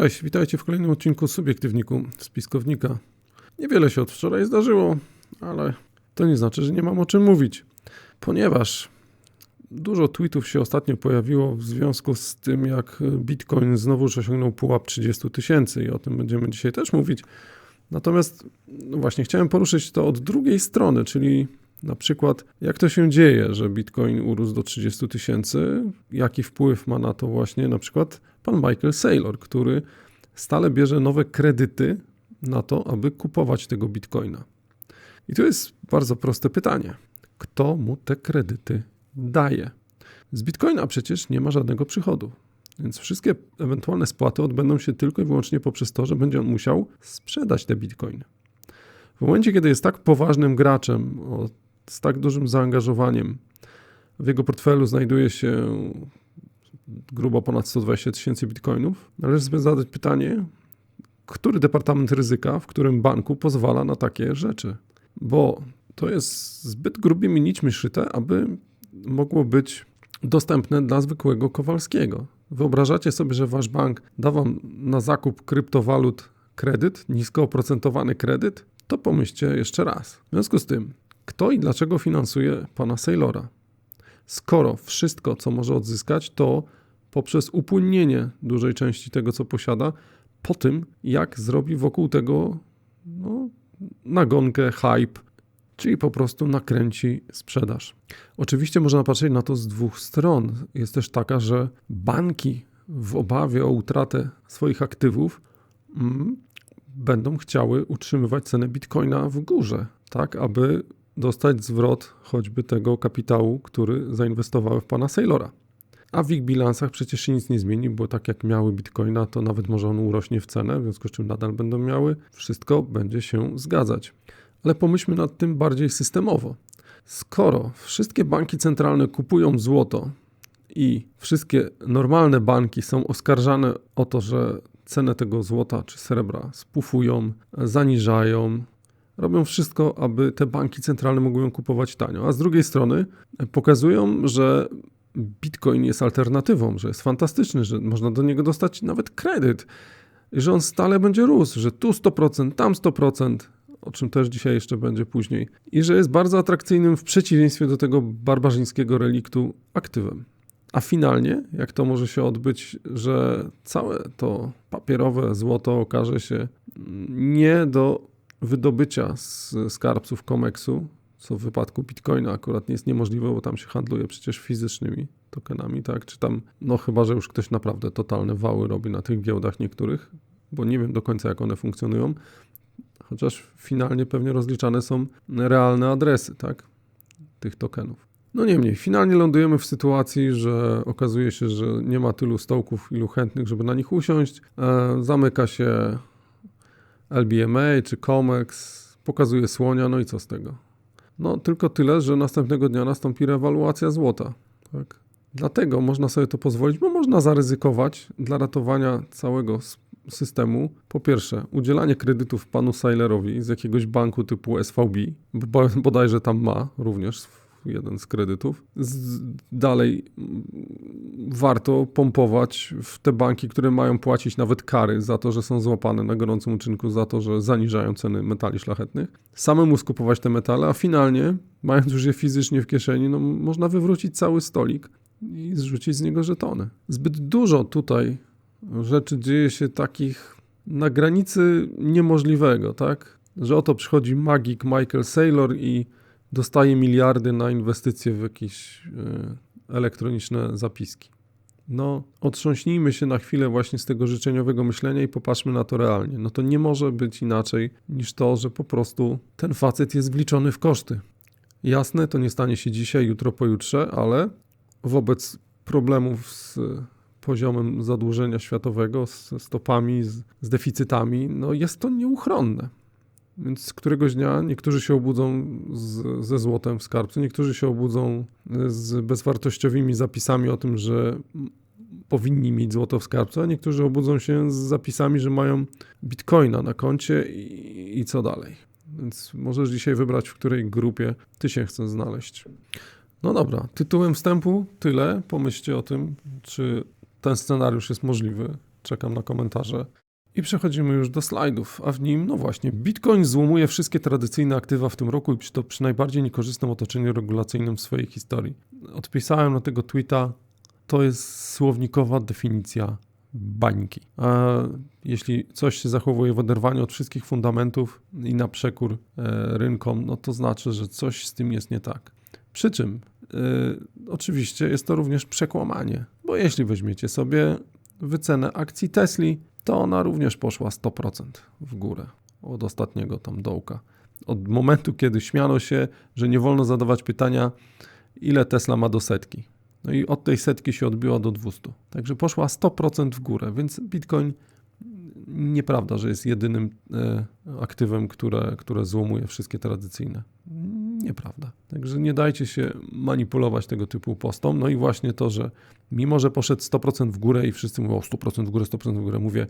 Cześć, witajcie w kolejnym odcinku Subiektywniku Spiskownika. Niewiele się od wczoraj zdarzyło, ale to nie znaczy, że nie mam o czym mówić, ponieważ dużo tweetów się ostatnio pojawiło w związku z tym, jak Bitcoin znowu osiągnął pułap 30 tysięcy i o tym będziemy dzisiaj też mówić. Natomiast no właśnie chciałem poruszyć to od drugiej strony, czyli na przykład, jak to się dzieje, że Bitcoin urósł do 30 tysięcy? Jaki wpływ ma na to właśnie na przykład pan Michael Saylor, który stale bierze nowe kredyty na to, aby kupować tego Bitcoina? I tu jest bardzo proste pytanie. Kto mu te kredyty daje? Z Bitcoina przecież nie ma żadnego przychodu. Więc wszystkie ewentualne spłaty odbędą się tylko i wyłącznie poprzez to, że będzie on musiał sprzedać te bitcoiny. W momencie, kiedy jest tak poważnym graczem, o z tak dużym zaangażowaniem. W jego portfelu znajduje się grubo ponad 120 tysięcy bitcoinów. Należy sobie zadać pytanie, który departament ryzyka w którym banku pozwala na takie rzeczy? Bo to jest zbyt grubymi nićmi szyte, aby mogło być dostępne dla zwykłego Kowalskiego. Wyobrażacie sobie, że wasz bank da wam na zakup kryptowalut kredyt, nisko oprocentowany kredyt? To pomyślcie jeszcze raz. W związku z tym, kto i dlaczego finansuje pana Saylora? Skoro wszystko, co może odzyskać, to poprzez upłynnienie dużej części tego, co posiada, po tym, jak zrobi wokół tego no, nagonkę, hype, czyli po prostu nakręci sprzedaż. Oczywiście można patrzeć na to z dwóch stron. Jest też taka, że banki w obawie o utratę swoich aktywów mm, będą chciały utrzymywać cenę bitcoina w górze, tak aby dostać zwrot choćby tego kapitału, który zainwestowały w pana Saylora. A w ich bilansach przecież się nic nie zmieni, bo tak jak miały bitcoina, to nawet może on urośnie w cenę, w związku z czym nadal będą miały. Wszystko będzie się zgadzać. Ale pomyślmy nad tym bardziej systemowo. Skoro wszystkie banki centralne kupują złoto i wszystkie normalne banki są oskarżane o to, że cenę tego złota czy srebra spufują, zaniżają, robią wszystko, aby te banki centralne mogły ją kupować tanio. A z drugiej strony pokazują, że Bitcoin jest alternatywą, że jest fantastyczny, że można do niego dostać nawet kredyt, że on stale będzie rósł, że tu 100%, tam 100%, o czym też dzisiaj jeszcze będzie później, i że jest bardzo atrakcyjnym w przeciwieństwie do tego barbarzyńskiego reliktu aktywem. A finalnie, jak to może się odbyć, że całe to papierowe złoto okaże się nie do wydobycia z skarbców Comexu, co w wypadku Bitcoina akurat nie jest niemożliwe, bo tam się handluje przecież fizycznymi tokenami, tak? Czy tam, no chyba, że już ktoś naprawdę totalne wały robi na tych giełdach niektórych, bo nie wiem do końca, jak one funkcjonują, chociaż finalnie pewnie rozliczane są realne adresy, tak? Tych tokenów. No niemniej, finalnie lądujemy w sytuacji, że okazuje się, że nie ma tylu stołków, ilu chętnych, żeby na nich usiąść. E, zamyka się LBMA czy COMEX, pokazuje słonia, no i co z tego? No tylko tyle, że następnego dnia nastąpi rewaluacja złota. Tak? Dlatego można sobie to pozwolić, bo można zaryzykować dla ratowania całego systemu. Po pierwsze, udzielanie kredytów panu Sailerowi z jakiegoś banku typu SVB, bo bodajże tam ma również jeden z kredytów. Z, dalej warto pompować w te banki, które mają płacić nawet kary za to, że są złapane na gorącym uczynku, za to, że zaniżają ceny metali szlachetnych. Samemu skupować te metale, a finalnie, mając już je fizycznie w kieszeni, no, można wywrócić cały stolik i zrzucić z niego żetony. Zbyt dużo tutaj rzeczy dzieje się takich na granicy niemożliwego, tak? Że oto przychodzi magik Michael Saylor i dostaje miliardy na inwestycje w jakieś e, elektroniczne zapiski. No, otrząśnijmy się na chwilę właśnie z tego życzeniowego myślenia i popatrzmy na to realnie. No to nie może być inaczej niż to, że po prostu ten facet jest wliczony w koszty. Jasne, to nie stanie się dzisiaj, jutro, pojutrze, ale wobec problemów z poziomem zadłużenia światowego, z stopami, z, z deficytami, no jest to nieuchronne. Więc któregoś dnia niektórzy się obudzą z, ze złotem w skarbcu, niektórzy się obudzą z bezwartościowymi zapisami o tym, że powinni mieć złoto w skarbcu, a niektórzy obudzą się z zapisami, że mają bitcoina na koncie i, i co dalej. Więc możesz dzisiaj wybrać, w której grupie ty się chcesz znaleźć. No dobra, tytułem wstępu tyle. Pomyślcie o tym, czy ten scenariusz jest możliwy, czekam na komentarze. I przechodzimy już do slajdów, a w nim, no właśnie, Bitcoin złamuje wszystkie tradycyjne aktywa w tym roku i to przy najbardziej niekorzystnym otoczeniu regulacyjnym w swojej historii. Odpisałem na tego tweeta, to jest słownikowa definicja bańki. A jeśli coś się zachowuje w oderwaniu od wszystkich fundamentów i na przekór e, rynkom, no to znaczy, że coś z tym jest nie tak. Przy czym e, oczywiście jest to również przekłamanie, bo jeśli weźmiecie sobie wycenę akcji Tesli, to ona również poszła 100% w górę od ostatniego tam dołka. Od momentu, kiedy śmiano się, że nie wolno zadawać pytania, ile Tesla ma do setki. No i od tej setki się odbiła do 200. Także poszła 100% w górę, więc Bitcoin nieprawda, że jest jedynym e, aktywem, które, które złomuje wszystkie tradycyjne. Nieprawda. Także nie dajcie się manipulować tego typu postom. No i właśnie to, że mimo, że poszedł 100% w górę i wszyscy mówią 100% w górę, 100% w górę, mówię,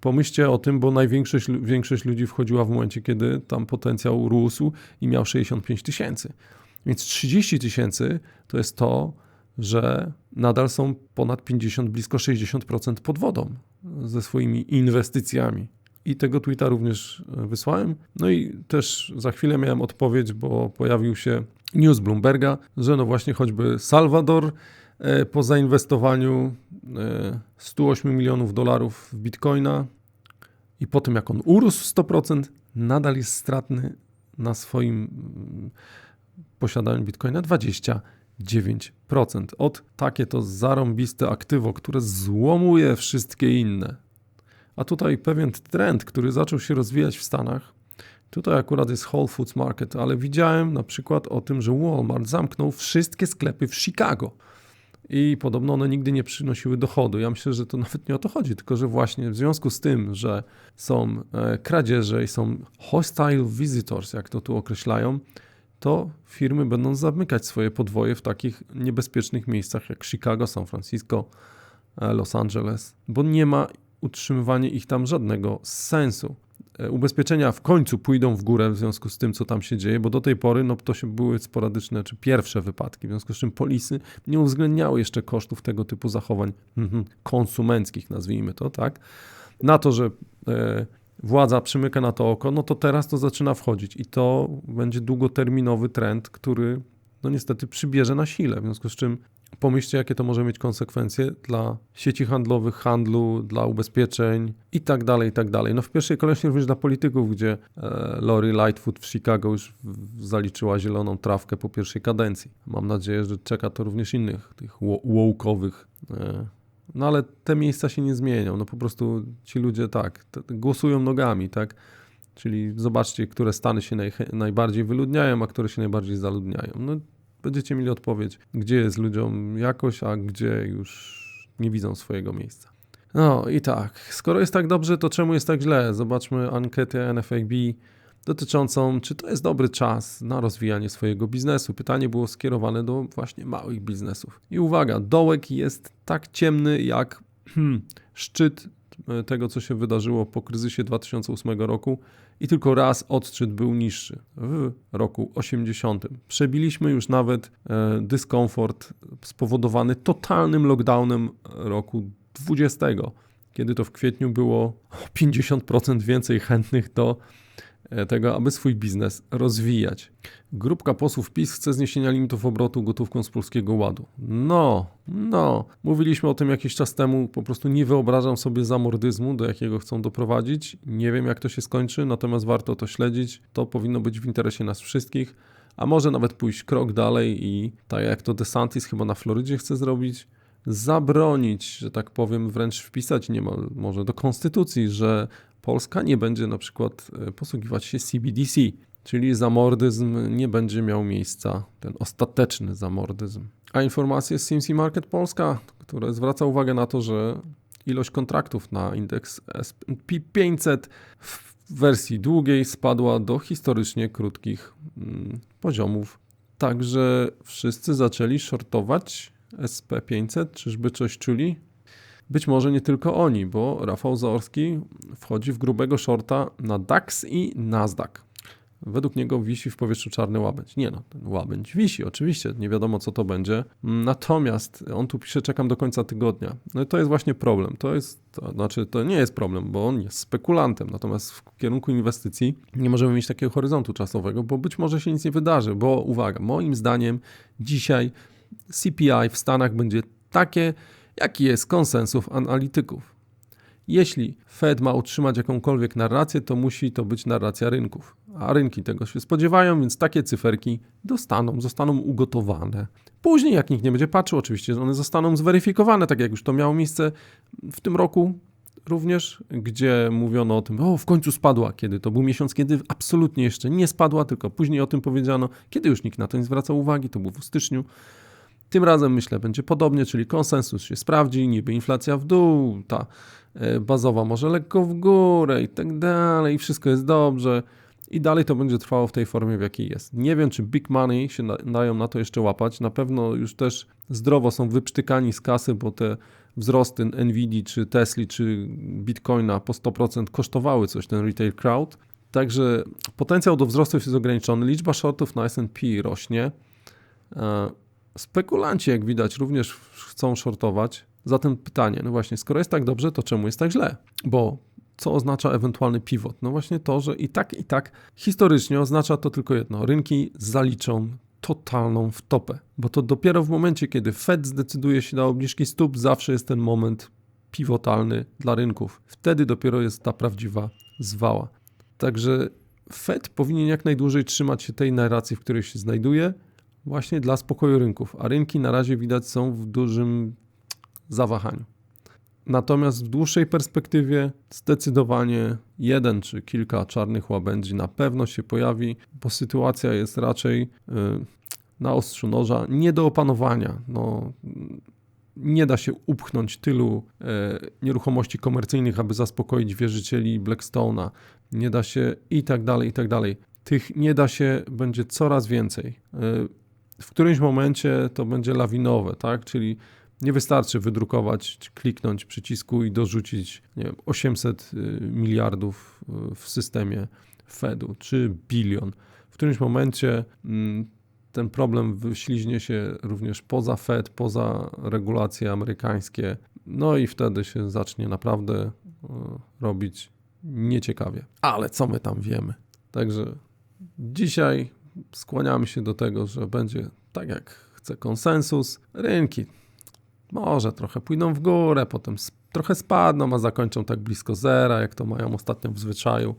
pomyślcie o tym, bo największość większość ludzi wchodziła w momencie, kiedy tam potencjał rósł i miał 65 tysięcy. Więc 30 tysięcy to jest to, że nadal są ponad 50, blisko 60% pod wodą ze swoimi inwestycjami. I tego tweeta również e, wysłałem. No i też za chwilę miałem odpowiedź, bo pojawił się news Bloomberga, że no właśnie choćby Salwador e, po zainwestowaniu 108 e, milionów dolarów w bitcoina i po tym jak on urósł 100%, nadal jest stratny na swoim mm, posiadaniu bitcoina 20 9%. Od takie to zarąbiste aktywo, które złomuje wszystkie inne. A tutaj pewien trend, który zaczął się rozwijać w Stanach. Tutaj akurat jest Whole Foods Market, ale widziałem na przykład o tym, że Walmart zamknął wszystkie sklepy w Chicago. I podobno one nigdy nie przynosiły dochodu. Ja myślę, że to nawet nie o to chodzi, tylko że właśnie w związku z tym, że są e, kradzieże i są hostile visitors, jak to tu określają, to firmy będą zamykać swoje podwoje w takich niebezpiecznych miejscach jak Chicago, San Francisco, e, Los Angeles, bo nie ma utrzymywania ich tam żadnego sensu. E, ubezpieczenia w końcu pójdą w górę w związku z tym, co tam się dzieje, bo do tej pory no, to się były sporadyczne czy pierwsze wypadki, w związku z czym polisy nie uwzględniały jeszcze kosztów tego typu zachowań mhm, konsumenckich, nazwijmy to, tak? Na to, że e, władza przymyka na to oko, no to teraz to zaczyna wchodzić i to będzie długoterminowy trend, który no niestety przybierze na sile, w związku z czym pomyślcie, jakie to może mieć konsekwencje dla sieci handlowych, handlu, dla ubezpieczeń i tak dalej, i tak dalej. No w pierwszej kolejności również dla polityków, gdzie e, Lori Lightfoot w Chicago już zaliczyła zieloną trawkę po pierwszej kadencji. Mam nadzieję, że czeka to również innych tych wołkowych e, no ale te miejsca się nie zmienią. No po prostu ci ludzie tak, głosują nogami, tak? Czyli zobaczcie, które stany się naj, najbardziej wyludniają, a które się najbardziej zaludniają. No będziecie mieli odpowiedź, gdzie jest ludziom jakoś, a gdzie już nie widzą swojego miejsca. No i tak, skoro jest tak dobrze, to czemu jest tak źle? Zobaczmy ankietę NFAB dotyczącą, czy to jest dobry czas na rozwijanie swojego biznesu. Pytanie było skierowane do właśnie małych biznesów. I uwaga, dołek jest tak ciemny jak szczyt tego, co się wydarzyło po kryzysie 2008 roku i tylko raz odczyt był niższy w roku 80. Przebiliśmy już nawet e, dyskomfort spowodowany totalnym lockdownem roku 20, kiedy to w kwietniu było o 50% więcej chętnych do E, tego, aby swój biznes rozwijać. Grupka posłów PiS chce zniesienia limitów obrotu gotówką z Polskiego Ładu. No, no, mówiliśmy o tym jakiś czas temu, po prostu nie wyobrażam sobie zamordyzmu, do jakiego chcą doprowadzić. Nie wiem, jak to się skończy, natomiast warto to śledzić. To powinno być w interesie nas wszystkich, a może nawet pójść krok dalej i tak jak to DeSantis chyba na Florydzie chce zrobić, zabronić, że tak powiem, wręcz wpisać niemal może do konstytucji, że Polska nie będzie na przykład e, posługiwać się CBDC, czyli zamordyzm nie będzie miał miejsca, ten ostateczny zamordyzm. A informacje z CMC Market Polska, które zwraca uwagę na to, że ilość kontraktów na indeks S&P 500 w wersji długiej spadła do historycznie krótkich mm, poziomów. Także wszyscy zaczęli shortować SP500, czyżby coś czuli? Być może nie tylko oni, bo Rafał Zaorski wchodzi w grubego shorta na DAX i Nasdaq. według niego wisi w powietrzu czarny łabędź. Nie no, ten łabędź wisi, oczywiście, nie wiadomo co to będzie. Natomiast on tu pisze, czekam do końca tygodnia. No i to jest właśnie problem. To jest, to znaczy to nie jest problem, bo on jest spekulantem. Natomiast w kierunku inwestycji nie możemy mieć takiego horyzontu czasowego, bo być może się nic nie wydarzy. Bo uwaga, moim zdaniem dzisiaj CPI w Stanach będzie takie, jaki jest konsensus analityków. Jeśli Fed ma utrzymać jakąkolwiek narrację, to musi to być narracja rynków. A rynki tego się spodziewają, więc takie cyferki dostaną, zostaną ugotowane. Później, jak nikt nie będzie patrzył, oczywiście one zostaną zweryfikowane, tak jak już to miało miejsce w tym roku również, gdzie mówiono o tym, o w końcu spadła, kiedy to był miesiąc, kiedy absolutnie jeszcze nie spadła, tylko później o tym powiedziano, kiedy już nikt na to nie zwracał uwagi, to było w styczniu. Tym razem myślę, będzie podobnie, czyli konsensus się sprawdzi, niby inflacja w dół, ta e, bazowa może lekko w górę i tak dalej, i wszystko jest dobrze. I dalej to będzie trwało w tej formie, w jakiej jest. Nie wiem, czy big money się dają na to jeszcze łapać. Na pewno już też zdrowo są wyprztykani z kasy, bo te wzrosty Nvidia, czy Tesla, czy Bitcoina po 100% kosztowały coś, ten retail crowd. Także potencjał do wzrostów jest ograniczony. Liczba shortów na S&P rośnie. Spekulanci, jak widać, również chcą shortować. Zatem pytanie, no właśnie, skoro jest tak dobrze, to czemu jest tak źle? Bo co oznacza ewentualny pivot? No właśnie to, że i tak, i tak historycznie oznacza to tylko jedno. Rynki zaliczą totalną wtopę, bo to dopiero w momencie, kiedy Fed zdecyduje się na obniżki stóp, zawsze jest ten moment pivotalny dla rynków. Wtedy dopiero jest ta prawdziwa zwała. Także Fed powinien jak najdłużej trzymać się tej narracji, w której się znajduje, właśnie dla spokoju rynków, a rynki na razie widać są w dużym zawahaniu. Natomiast w dłuższej perspektywie zdecydowanie jeden czy kilka czarnych łabędzi na pewno się pojawi, bo sytuacja jest raczej y, na ostrzu noża nie do opanowania. No, nie da się upchnąć tylu e, nieruchomości komercyjnych, aby zaspokoić wierzycieli Blackstone'a. Nie da się i tak dalej, i tak dalej. Tych nie da się, będzie coraz więcej. W którymś momencie to będzie lawinowe, tak? Czyli nie wystarczy wydrukować, kliknąć przycisku i dorzucić nie wiem, 800 y, miliardów y, w systemie Fedu, czy bilion. W którymś momencie mm, ten problem wyśliźnie się również poza Fed, poza regulacje amerykańskie, no i wtedy się zacznie naprawdę y, robić nieciekawie. Ale co my tam wiemy? Także dzisiaj skłaniamy się do tego, że będzie tak jak chce konsensus. Rynki może trochę pójdą w górę, potem trochę spadną, a zakończą tak blisko zera, jak to mają ostatnio w zwyczaju.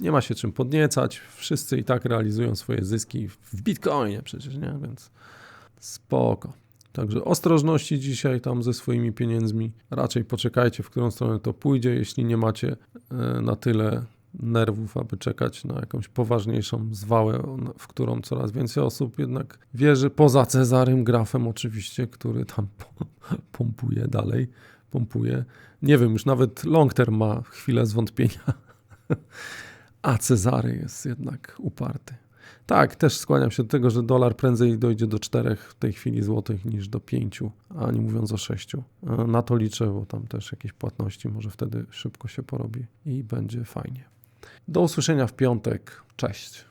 Nie ma się czym podniecać. Wszyscy i tak realizują swoje zyski w bitcoinie przecież, nie? Więc spoko. Także ostrożności dzisiaj tam ze swoimi pieniędzmi. Raczej poczekajcie, w którą stronę to pójdzie, jeśli nie macie e, na tyle nerwów, aby czekać na jakąś poważniejszą zwałę, w którą coraz więcej osób jednak wierzy, poza Cezarym Grafem oczywiście, który tam pompuje dalej, pompuje. Nie wiem, już nawet long term ma chwilę zwątpienia, a Cezary jest jednak uparty. Tak, też skłaniam się do tego, że dolar prędzej dojdzie do 4 w tej chwili złotych niż do 5, a nie mówiąc o 6. Na to liczę, bo tam też jakieś płatności może wtedy szybko się porobi i będzie fajnie. Do usłyszenia w piątek. Cześć.